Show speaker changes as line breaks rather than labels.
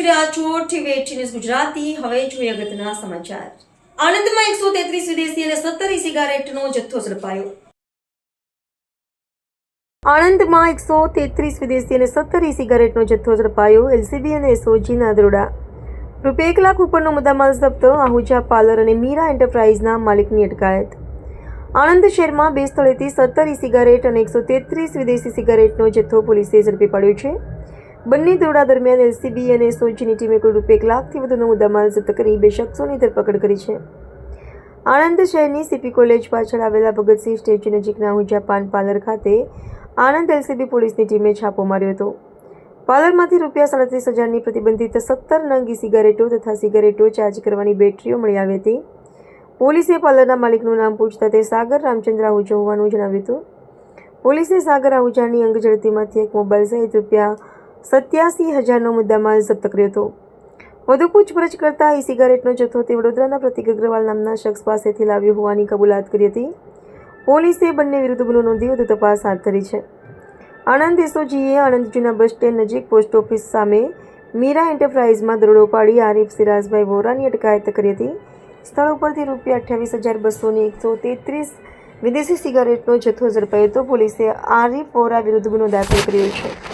જોઈ રહ્યા છો ટીવી ન્યૂઝ ગુજરાતી. હવે જોઈએ અગત્યના સમાચાર. આણંદમાં એકસો તેત્રીસ વિદેશી અને સત્તર સિગારેટનો જથ્થો ઝડપાયો. આણંદમાં એકસો તેત્રીસ વિદેશી અને સત્તર સિગારેટનો જથ્થો ઝડપાયો એલસીબી અને એસઓજીના દરોડા. રૂપિયા એક લાખ ઉપરનો મુદ્દામાલ જપ્ત, આહુજા, પાર્લર અને મીરા એન્ટરપ્રાઇઝના માલિકની અટકાયત. આણંદ શહેરમાં બે સ્થળેથી સત્તર સિગારેટ અને એકસો તેત્રીસ વિદેશી સિગારેટનો જથ્થો પોલીસે ઝડપી પાડ્યો છે. બંને દરોડા દરમિયાન એલસીબી અને સોજીની ટીમે કુલ રૂપે એક લાખથી વધુનો મુદ્દામાલ જપ્ત કરી બે શખ્સોની ધરપકડ કરી છે. આણંદ શહેરની સીપી કોલેજ પાછળ આવેલા ભગતસિંહ સ્ટેચ્યુ નજીકના આહુજા પાન પાર્લર ખાતે આણંદ એલસીબી પોલીસની ટીમે છાપો માર્યો હતો. પાર્લરમાંથી રૂપિયા સાડત્રીસ હજારની પ્રતિબંધિત સત્તર નંગી સિગારેટો તથા સિગારેટો ચાર્જ કરવાની બેટરીઓ મળી આવી હતી. પોલીસે પાર્લરના માલિકનું નામ પૂછતા તે સાગર રામચંદ્ર આહુજા હોવાનું જણાવ્યું હતું. પોલીસે સાગર આહુજાની અંગ ઝડપીમાંથી એક મોબાઈલ સહિત રૂપિયા સત્યાસી હજારનો મુદ્દામાલ જપ્ત કર્યો હતો. વધુ પૂછપરછ કરતા ઈ સિગારેટનો જથ્થો તે વડોદરાના પ્રતિક અગ્રવાલ નામના શખ્સ પાસેથી લાવ્યો હોવાની કબૂલાત કરી હતી. પોલીસે બંને વિરુદ્ધ ગુનો નોંધી વધુ તપાસ હાથ ધરી છે. આણંદ એસઓજીએ આણંદ જૂના બસ સ્ટેન્ડ નજીક પોસ્ટ ઓફિસ સામે મીરા એન્ટરપ્રાઇઝમાં દરોડો પાડી આરીફ સિરાજભાઈ વોરાની અટકાયત કરી હતી. સ્થળ ઉપરથી રૂપિયા અઠ્યાવીસ હજાર બસોની એકસો તેત્રીસ વિદેશી સિગારેટનો જથ્થો ઝડપાયો હતો પોલીસે આરીફ વોરા વિરુદ્ધ ગુનો દાખલ કર્યો છે.